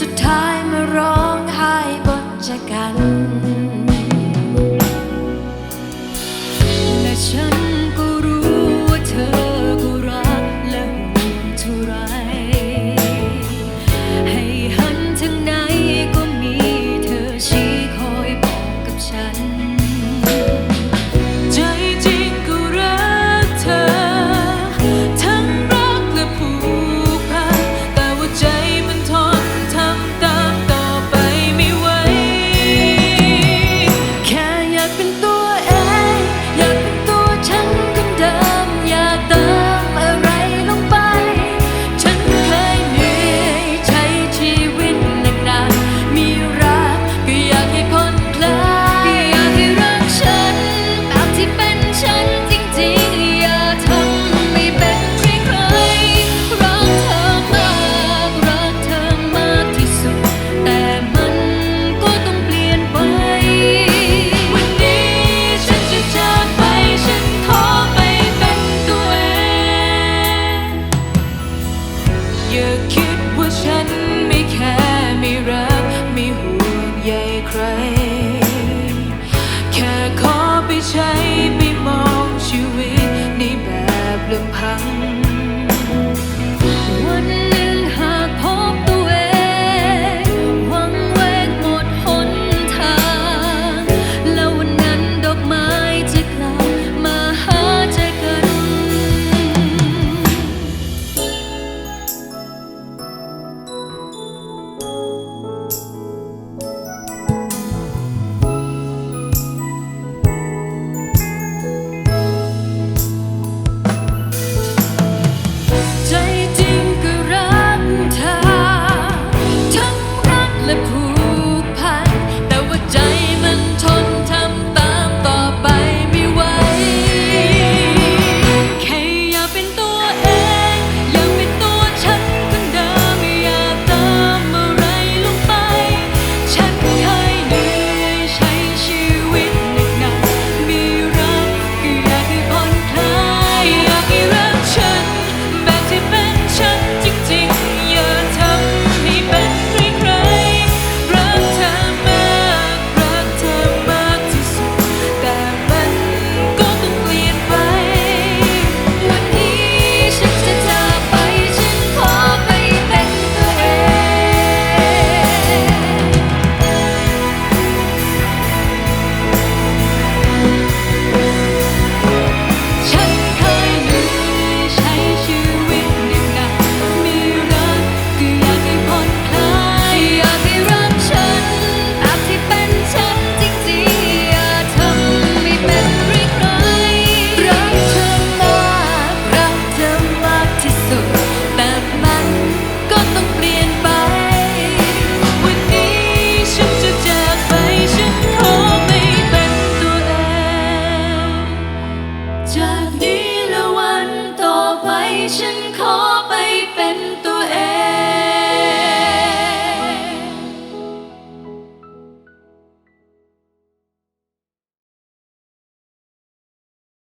สุดท้ายมาร้องไห้บนชะกันและฉัน อย่าคิดว่าฉันไม่แค่ไม่รัก ไม่ห่วงใยใคร แค่ขอไปใช้